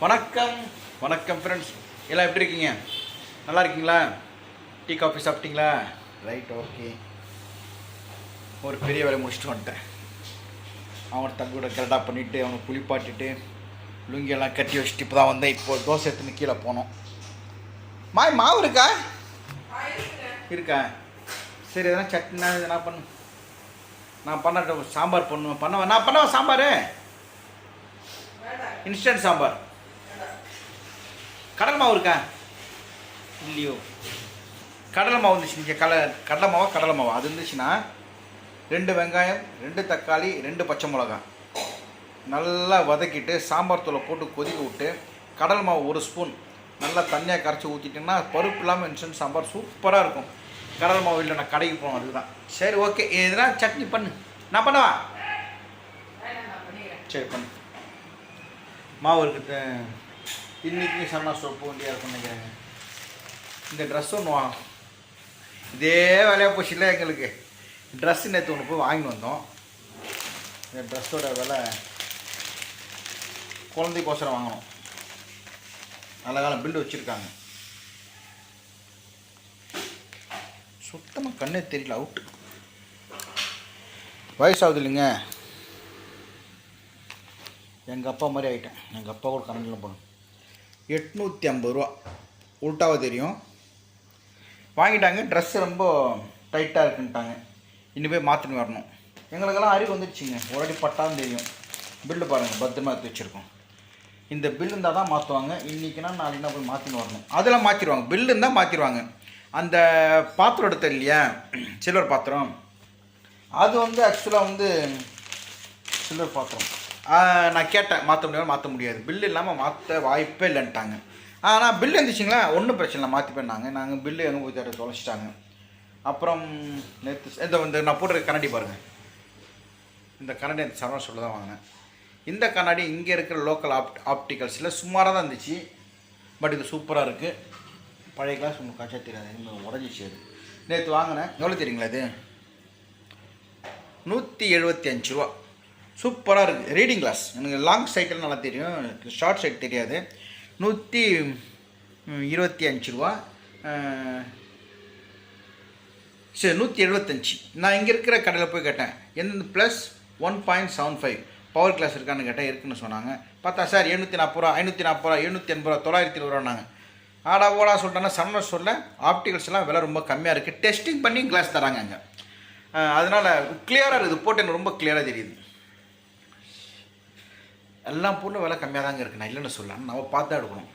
வணக்கம். வணக்கம் ஃப்ரெண்ட்ஸ் எல்லாம் எப்படி இருக்கீங்க? நல்லா இருக்கீங்களா? டீ காஃபி சாப்பிட்டீங்களா? ரைட் ஓகே ஒரு பெரிய வேலை முடிச்சுட்டு வந்துட்டேன். அவனை தம்பியோட கரெக்டாக பண்ணிவிட்டு அவனை குளிப்பாட்டிட்டு லுங்கியெல்லாம் கட்டி வச்சுட்டு இப்போ தான் வந்தேன். இப்போ தோசை எடுத்துன்னு கீழே போனோம். மாய் மாவு இருக்கா? இருக்கா? சரி எதனா சட்னி எதனா பண்ணு. நான் பண்ண சாம்பார் பண்ணுவேன். பண்ணுவேன் நான் பண்ணுவேன் சாம்பார்? இன்ஸ்டன்ட் சாம்பார். கடலை மாவு இருக்கா? இல்லையோ. கடலை மாவு இருந்துச்சு. இங்கே கடலை கடலை மாவா கடலை மாவா? அது இருந்துச்சுன்னா ரெண்டு வெங்காயம் ரெண்டு தக்காளி ரெண்டு பச்சை மிளகாய். நல்லா வதக்கிட்டு சாம்பார் தூளை போட்டு கொதிக்க விட்டு கடல் மாவு ஒரு ஸ்பூன். நல்லா தண்ணியாக கரைச்சி ஊற்றிட்டிங்கன்னா பருப்பு இல்லாமல் இன்ஸ்டன்ட் சாம்பார் சூப்பராக இருக்கும். கடல் மாவு இல்லை நான் கடைக்கு போகணும் அதுதான். சரி ஓகே. எதுனா சட்னி பண்ணு. நான் பண்ணவா? சரி பண்ணு. மாவு இருக்குது. இன்றைக்கி சன்னா சொப்பு வண்டியாக இருக்கும்னு நினைக்கிறேங்க. இந்த ட்ரெஸ் ஒன்று வா. இதே விலையாக போச்சுல்ல எங்களுக்கு. ட்ரெஸ் நேற்று ஒன்று போய் வாங்கிட்டு வந்தோம். இந்த ட்ரெஸ்ஸோட விலை குழந்தைக்கோசரம் வாங்கணும் அழகான பில்லு வச்சுருக்காங்க. சுத்தமாக கண்ணே தெரியல அவுட்டு வயசாகுது இல்லைங்க. எங்கள் அப்பா மாதிரி ஆகிட்டேன் எங்கள் அப்பா கூட கரண்டில் போகணும் எட்நூற்றி ஐம்பது ரூபா. உல்ட்டாவாக தெரியும். வாங்கிட்டாங்க. ட்ரெஸ் ரொம்ப டைட்டாக இருக்குன்ட்டாங்க. இன்னும் போய் மாற்றின்னு வரணும். எங்களுக்கெல்லாம் அறிவு வந்துடுச்சுங்க. ஒரடி பட்டாலும் தெரியும். பில்லு பாருங்கள் பத்திரமா எடுத்து வச்சுருக்கோம். இந்த பில் இருந்தால் தான் மாற்றுவாங்க இன்றைக்கினா நாளைக்கு போய் மாற்றின்னு வரணும். அதெல்லாம் மாற்றிடுவாங்க பில்லு இருந்தால் மாற்றிடுவாங்க அந்த பாத்திரம் எடுத்த இல்லையா? சில்வர் பாத்திரம். அது வந்து ஆக்சுவலாக வந்து சில்வர் பாத்திரம். நான் கேட்டேன் மாற்ற முடியாது மாற்ற முடியாது. பில்லு இல்லாமல் மாற்ற வாய்ப்பே இல்லைன்ட்டாங்க. ஆனால் பில்லு இருந்துச்சுங்களா? ஒன்றும் பிரச்சனை இல்லை மாற்றிப்பேன் நாங்கள் பில்லு எங்கே போய் தேட தொலைச்சிட்டாங்க. அப்புறம் நேற்று இந்த இந்த நான் போடுற கண்ணாடி பாருங்கள் இந்த கண்ணாடி அந்த சரவண சொல்ல தான் வாங்கினேன். இந்த கண்ணாடி இங்கே இருக்கிற லோக்கல் ஆப் ஆப்டிகல்ஸில் சுமாராக தான் இருந்துச்சு. பட் இது சூப்பராக இருக்குது பழைய கிளாஸ் உங்களுக்கு காட்சா தெரியாது. இன்னும் உடஞ்சிச்சு அது. நேற்று வாங்கினேன். எவ்வளோ தெரியுங்களா இது? நூற்றி எழுபத்தி அஞ்சு ரூபா. சூப்பராக இருக்குது ரீடிங் கிளாஸ் எனக்கு லாங் சைக்கிள் நல்லா தெரியும். ஷார்ட் சைட் தெரியாது. நூற்றி இருபத்தி அஞ்சு ரூபா. சரி நூற்றி எழுபத்தஞ்சி. நான் இங்கே இருக்கிற கடையில் போய் கேட்டேன். எந்த plus one point seven five power glass இருக்கான்னு கேட்டேன். இருக்குன்னு சொன்னாங்க. பார்த்தா சார் எழுநூற்றி நாற்பது ரூபா ஐநூற்றி நாற்பது ரூபா எழுநூற்றி எண்பது ரூபா தொள்ளாயிரத்தி இருபது ரூபான்னாங்க ஆடா ஓடா சொல்லிட்டேன்னா சம்மர் சொல்ல ஆப்டிகல்ஸ்லாம் விலை ரொம்ப கம்மியாக இருக்குது டெஸ்டிங் பண்ணி கிளாஸ் தராங்க அங்கே. அதனால் கிளியராக இருக்குது. போட்டு எனக்கு ரொம்ப கிளியராக தெரியுது. எல்லா பொருளும் விலை கம்மியாக தாங்க இருக்குது நான் இல்லைன்னு சொல்லலாம் நம்ம பார்த்து தான் எடுக்கணும்.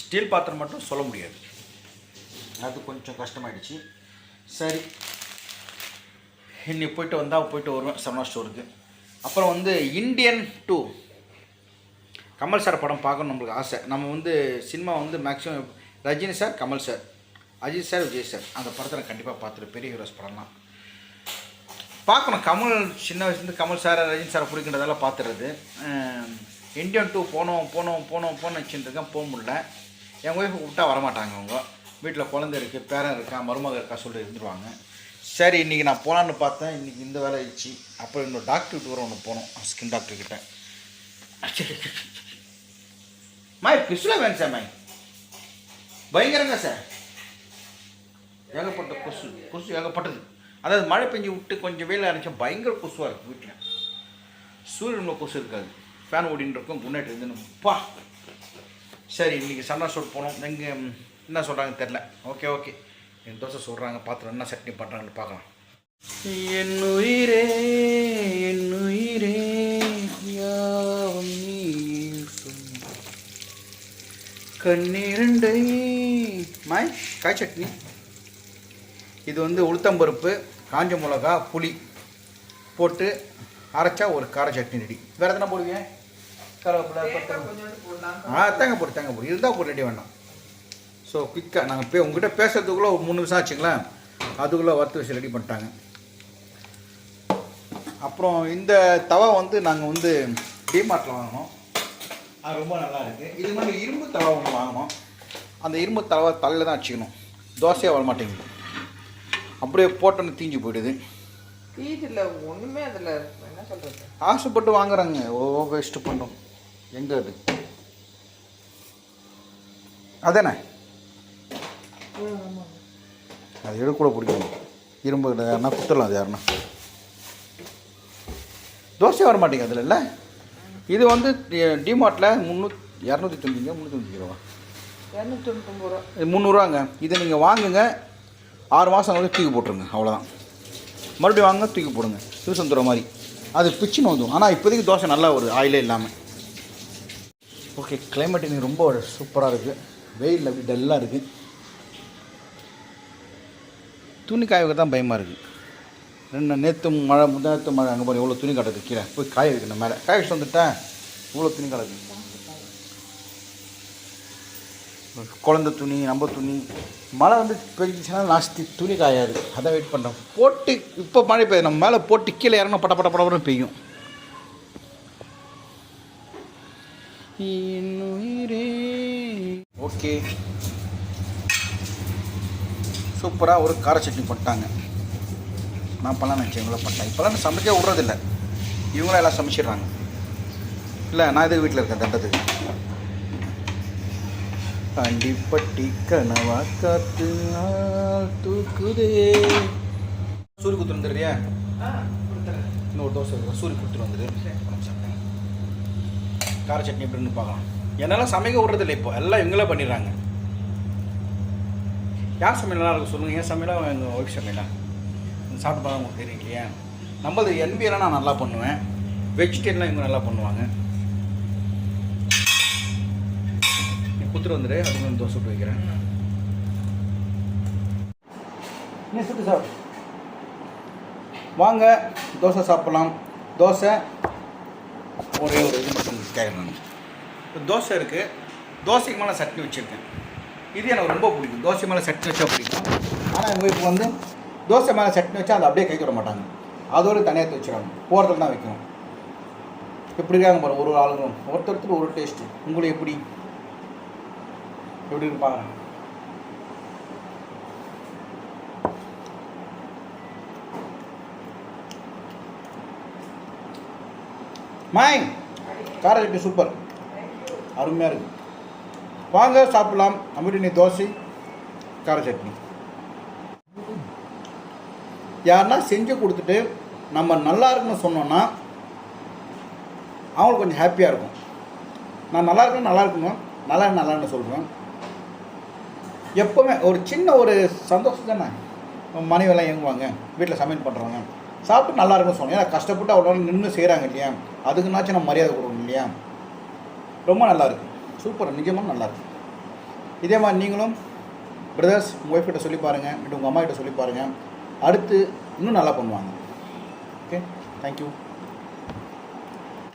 ஸ்டீல் பாத்திரம் மட்டும் சொல்ல முடியாது. அது கொஞ்சம் கஷ்டமாயிடுச்சு. சரி. இன்னைக்கு போயிட்டு வந்தால் போயிட்டு வருவேன். சரவணா ஸ்டோருக்கு அப்புறம் வந்து இந்தியன் டூ கமல் சார் படம் பார்க்கணும் நம்மளுக்கு ஆசை. நம்ம வந்து சினிமா வந்து maximum Rajini sir Kamal sir Ajith sir Vijay sir அந்த படத்தை நான் கண்டிப்பாக பார்த்துட்டு பெரிய ஹீரோஸ் படம்லாம் பார்க்கணும். கமல் சின்ன வயசுலேருந்து கமல் சார் ரஜினி சாரை பிடிக்கின்றதெல்லாம் பார்த்துறது. இந்தியன் டூ போனோம் போனோம் போனோம் போனோம் வச்சுட்டு இருக்கேன். போக முடியல. என் ஒய்ஃபு விட்டா வரமாட்டாங்க அவங்க. வீட்டில் குழந்தை இருக்குது பேரன் இருக்கா மருமக இருக்கா சொல்லி இருந்துருவாங்க. சரி இன்றைக்கி நான் போகலான்னு பார்த்தேன். இன்றைக்கி இந்த வேலை ஆயிடுச்சு. அப்புறம் இன்னொரு டாக்டர் தூரம் ஒன்று போனோம். ஸ்கின் டாக்டர் கிட்ட. மாய் பிசுல வேணும் சார் மாய் பயங்கரங்க சார் ஏகப்பட்ட கொசு கொசு ஏகப்பட்டது. அதாவது மழை பெஞ்சு விட்டு கொஞ்சம் வெயில் அரைச்சா பயங்கர கொசுவாக இருக்குது வீட்டில் சூரியனில் கொசு இருக்காது. ஃபேன் ஓடின்னு இருக்கும் முன்னாடி இருந்து பா. சரி இன்றைக்கி சன்னா சோட் போனோம். எங்கே என்ன சொல்கிறாங்க தெரில ஓகே ஓகே. என் தோசை சொல்கிறாங்க பார்த்துட்டு என்ன சட்னி பண்ணுறாங்கன்னு பார்க்கலாம். என் உயிரே என் உயிரே யாவும் கண்ணீரண்டை மாய் காய் சட்னி. இது வந்து உளுத்தம்பருப்பு காஞ்ச மிளகா புளி போட்டு அரைச்சா ஒரு கார சட்னி ரெடி. வேறு எதனா போடுவீங்க? கருவேப்பிலை. ஆ தேங்காய் போடு தேங்காய் போடு. இருந்தால் போட்டு ரெடி வேண்டாம். ஸோ குயிக்காக நாங்கள் போய் உங்ககிட்ட பேசுறதுக்குள்ளே ஒரு மூணு நிமிஷம் ஆச்சுங்களேன். அதுக்குள்ளே வறுத்து வச்சு ரெடி பண்ணிட்டாங்க. அப்புறம் இந்த தவா வந்து நாங்கள் வந்து டிமார்ட்டில் வாங்கினோம். அது ரொம்ப நல்லா இருக்குது இது மாதிரி இரும்பு தவா ஒன்று வாங்கினோம். அந்த இரும்பு தவா தலையில் தான் வச்சுக்கணும். தோசையாக வர மாட்டேங்குது. அப்படியே போட்டோன்னு தீஞ்சு போயிடுது. வீட்டில் ஒன்றுமே அதில் என்ன சொல்கிறது ஆசைப்பட்டு வாங்குறாங்க. ஓ வேஸ்ட்டு பண்ணுறோம் எங்கே அது? அதானே? அது எடுக்க கூட பிடிக்கும் இரும்பு கிட்ட யாருன்னா குத்துடலாம் அது யாருன்னா. தோசை வர மாட்டேங்குது அதில் இல்லை? இது வந்து டிமார்ட்டில் முந்நூற்றி இரநூத்தி தொண்ணூறு முந்நூற்றி தொண்ணூற்றி ரூபா. இரநூத்தி தொண்ணூத்தொம்பது ரூபா முந்நூறுவாங்க இதை நீங்கள் வாங்குங்க. ஆறு மாதம் வந்து தூக்கி போட்டுருங்க அவ்வளோதான் மறுபடியும் வாங்க தூக்கி போடுங்க. வந்துடுற மாதிரி. அது பிச்சுன்னு வந்துடும் ஆனால் இப்போதைக்கு தோசை நல்லா வருது ஆயிலே இல்லாமல் ஓகே கிளைமேட் இன்னைக்கு ரொம்ப சூப்பராக இருக்குது வெயில் அப்படி டல்லாக இருக்குது துணி காய வைக்க தான் பயமாக இருக்குது ரெண்டு நேற்று மழை முந்தானத்து மழை அங்கே போய் எவ்வளோ துணி கிடக்கு கீழே. போய் காய வைக்கணும் மேலே. காய வச்சுட்டு வந்துட்டேன். இவ்வளோ துணி கிடக்கு. குழந்த துணி நம்ம துணி. மழை வந்து பெஞ்சிச்சுன்னா நாஸ்தி துணி காயாது. அதான் வெயிட் பண்ணுறோம் போட்டு இப்போ மழை பெய்யுது. நம்ம மேலே போட்டு கீழே இறங்கணும் பட்ட பட்ட படப்படம் பெய்யும். ஓகே. சூப்பராக ஒரு கார சட்னி பண்ணிட்டாங்க நான் பண்ணலாம் நினச்சேன் இவங்கள பண்ணிட்டேன் இப்போலாம் நான் சமைக்க விட்றதில்ல. இவங்களாம் எல்லாம் சமைச்சிடுறாங்க. இல்லை நான் எதுக்கு வீட்டில் இருக்கேன் தண்டத்துக்கு அண்டிப்பட்டி கனவா காத்து தூக்குதே. சூரிய குத்து வந்துடுறியா? ஆ இன்னொரு தோசை இருக்கா சூரிய குத்து வந்துடு. கார சட்னி எப்படின்னு பார்க்கலாம். என்னால் சமைக்க விட்றதில்ல இப்போ. எல்லாம் இவங்களே பண்ணிடுறாங்க. யார் சமையலாம் இருக்கும் சொல்லுங்கள் என் சமையலா எங்கள் ஒய்ஃப் சமையலா? சாப்பிட்டு பார்த்தா உங்களுக்கு தெரியும் இல்லையா? நம்மளது என்பியெல்லாம் நான் நல்லா பண்ணுவேன். வெஜிடேரியன்லாம் இவங்க நல்லா பண்ணுவாங்க. கொடுத்துட்டு குத்துட்டு வந்துடு அதுக்கு வந்து தோசை சுட்டு வைக்கிறேன். என்ன சுட்டு சார் வாங்க தோசை சாப்பிட்லாம். தோசை ஒரே ஒரு இது மட்டும் கேட்குறேன் நான். தோசை இருக்குது தோசைக்கு மேலே சட்னி வச்சுருக்கேன். இது எனக்கு ரொம்ப பிடிக்கும். தோசை மேலே சட்னி வச்சா பிடிக்கும். ஆனால் எங்கள் இப்போ வந்து தோசை மேலே சட்னி வச்சா அதை அப்படியே கைக்கு விட மாட்டாங்க. அதோடு தனியாக வச்சுருவாங்க போகிறதுல தான் வைக்கணும். எப்படி இருக்காங்க பாருங்கள் ஒரு ஒரு ஆளுங்களும். ஒருத்தருக்கு ஒரு டேஸ்ட்டு உங்களுக்கு எப்படி? எப்படி இருப்பாங்க? மாய் கார சட்னி சூப்பர் அருமையாக இருக்குது வாங்க சாப்பிடலாம். அமிர்தினி தோசை கார சட்னி. யாருன்னா செஞ்சு கொடுத்துட்டு நம்ம நல்லா இருக்குன்னு சொன்னோன்னா அவங்களுக்கு கொஞ்சம் ஹாப்பியாக இருக்கும். நான் நல்லா இருக்கேன் நல்லா இருக்கணும். நல்லா நல்லா நல்லான்னு சொல்கிறேன் எப்போவுமே ஒரு சின்ன ஒரு சந்தோஷம் தானே? மனைவியெல்லாம் இயங்குவாங்க வீட்டில் சமையல் பண்ணுறவங்க. சாப்பிட்டு நல்லா இருக்கும்னு சொன்னேன் ஏன்னா கஷ்டப்பட்டு அவ்வளோ நின்று செய்கிறாங்க இல்லையா? அதுக்குனாச்சும் நம்ம மரியாதை கொடுக்கணும் இல்லையா? ரொம்ப நல்லாயிருக்கு சூப்பர் நிஜமாக நல்லாயிருக்கு இதே மாதிரி நீங்களும் பிரதர்ஸ் உங்கள் ஒய்ஃப் கிட்ட சொல்லி பாருங்கள் இல்லை உங்கள் அம்மா கிட்ட சொல்லி பாருங்கள் அடுத்து இன்னும் நல்லா பண்ணுவாங்க. Okay thank you